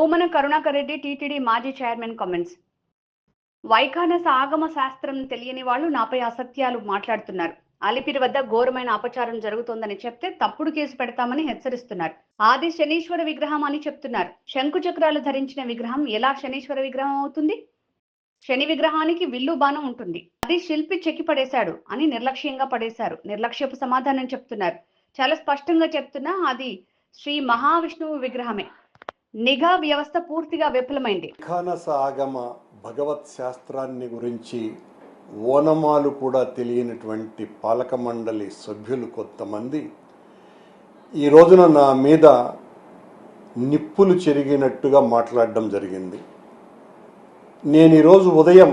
Bhumana Karunakar Reddy TTD మాజీ chairman comments Vaikhanasa ఆగమ శాస్త్రం తెలియని వాళ్ళు నాపై అసత్యాలు మాట్లాడుతున్నారు. అలిపిరి వద్ద ఘోరమైన అపచారం జరుగుతోందని చెప్తే తప్పుడు కేసు పెడతామని హెచ్చరిస్తున్నారు. ఆది శనీశ్వర విగ్రహం అని చెప్తున్నారు. శంకు చక్రాలు ధరించిన విగ్రహం ఎలా శనీశ్వర విగ్రహం అవుతుంది? శని విగ్రహానికి విల్లు బాణం ఉంటుంది. అది శిల్పి చెక్కి పడేశాడు అని నిర్లక్ష్యంగా పడేశారు. నిర్లక్ష్యపు సమాధానం చెప్తున్నారు. చాలా స్పష్టంగా చెప్తున్నా అది శ్రీ మహావిష్ణువు విగ్రహమే. నిఘా వ్యవస్థ పూర్తిగా విఫలమైంది. ఖానస ఆగమ భగవత్ శాస్త్రాన్ని గురించి ఓనమాలు కూడా తెలియనటువంటి పాలక మండలి సభ్యులు కొంతమంది ఈ రోజున నా మీద నిప్పులు చెరిగినట్టుగా మాట్లాడడం జరిగింది. నేను ఈరోజు ఉదయం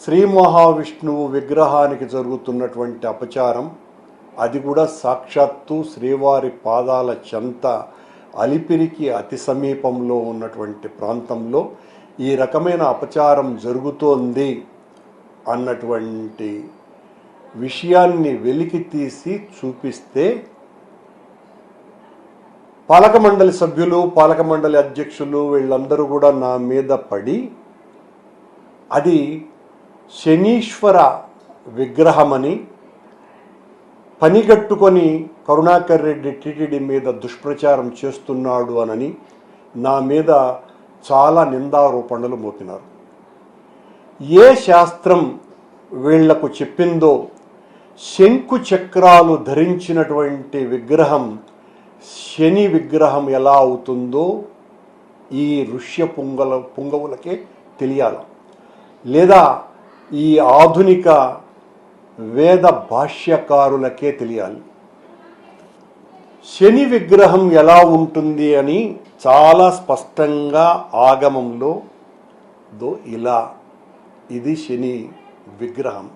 శ్రీ మహావిష్ణువు విగ్రహానికి జరుగుతున్నటువంటి అపచారం అది కూడా సాక్షాత్తు శ్రీవారి పాదాల చెంత అలిపిరికి అతి సమీపంలో ఉన్నటువంటి ప్రాంతంలో ఈ రకమైన అపచారం జరుగుతోంది అన్నటువంటి విషయాన్ని వెలికి తీసి చూపిస్తే పాలక మండలి సభ్యులు పాలక మండలి అధ్యక్షులు వీళ్ళందరూ కూడా నా మీద పడి అది శనీశ్వర విగ్రహమని పనిగట్టుకొని కరుణాకర్ రెడ్డి టీటీడీ మీద దుష్ప్రచారం చేస్తున్నాడు అనని నా మీద చాలా నిందారోపణలు మోపినారు. ఏ శాస్త్రం వీళ్ళకు చెప్పిందో శంకు చక్రాలు ధరించినటువంటి విగ్రహం శని విగ్రహం ఎలా అవుతుందో ఈ ఋష్య పుంగల పుంగవులకే తెలియాలి. లేదా ఈ ఆధునిక వేద భాష్యకారులకే తెలియాలి. శని విగ్రహం ఎలా ఉంటుంది అని చాలా స్పష్టంగా ఆగమంలో దో ఇలా ఇది శని విగ్రహం.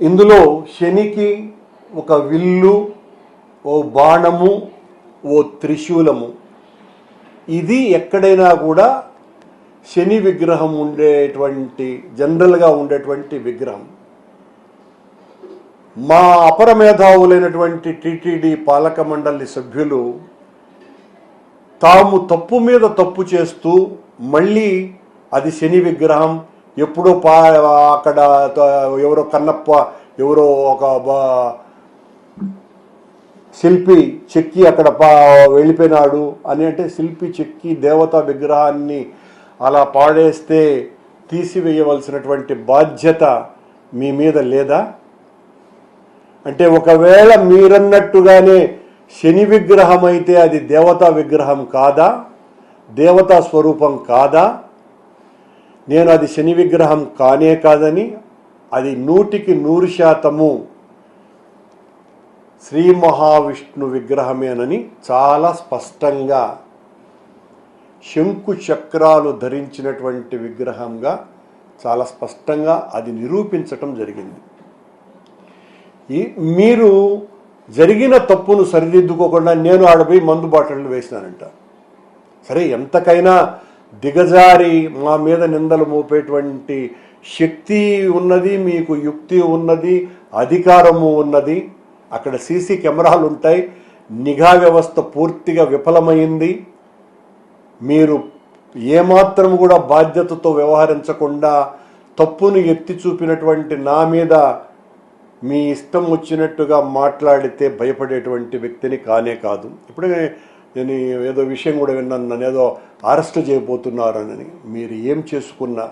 ఇందులో శనికి ఒక విల్లు ఓ బాణము ఓ త్రిశూలము. ఇది ఎక్కడైనా కూడా శని విగ్రహం ఉండేటువంటి జనరల్గా ఉండేటువంటి విగ్రహం. మా అపర మేధావులైనటువంటి టీటీడీ పాలక మండలి సభ్యులు తాము తప్పు మీద తప్పు చేస్తూ మళ్ళీ అది శని విగ్రహం ఎప్పుడో పా అక్కడ ఎవరో కన్నప్ప ఎవరో ఒక బా- శిల్పి చెక్కి అక్కడ పా వెళ్ళిపోయినాడు. అని అంటే శిల్పి చెక్కి దేవతా విగ్రహాన్ని అలా పాడేస్తే తీసివేయవలసినటువంటి బాధ్యత మీ మీద లేదా? అంటే ఒకవేళ మీరన్నట్టుగానే శని విగ్రహం అయితే అది దేవతా విగ్రహం కాదా? దేవతా స్వరూపం కాదా? నేను అది శని విగ్రహం కానే కాదని అది నూటికి నూరు శాతము శ్రీ మహావిష్ణు విగ్రహమేనని చాలా స్పష్టంగా శంకు చక్రాలు ధరించినటువంటి విగ్రహంగా చాలా స్పష్టంగా అది నిరూపించటం జరిగింది. మీరు జరిగిన తప్పును సరిదిద్దుకోకుండా నేను ఆడపోయి మందు బాటలు వేసినానంట. సరే ఎంతకైనా దిగజారి మా మీద నిందలు మోపేటువంటి శక్తి ఉన్నది మీకు యుక్తి ఉన్నది అధికారము ఉన్నది. అక్కడ సీసీ కెమెరాలు ఉంటాయి. నిఘా వ్యవస్థ పూర్తిగా విఫలమైంది. మీరు ఏమాత్రం కూడా బాధ్యతతో వ్యవహరించకుండా తప్పును ఎత్తి చూపినటువంటి నా మీద మీ ఇష్టం వచ్చినట్టుగా మాట్లాడితే భయపడేటువంటి వ్యక్తిని కానే కాదు. ఇప్పుడే నేను ఏదో విషయం కూడా విన్నాను నన్ను ఏదో అరెస్ట్ చేయబోతున్నారని. మీరు ఏం చేసుకున్నా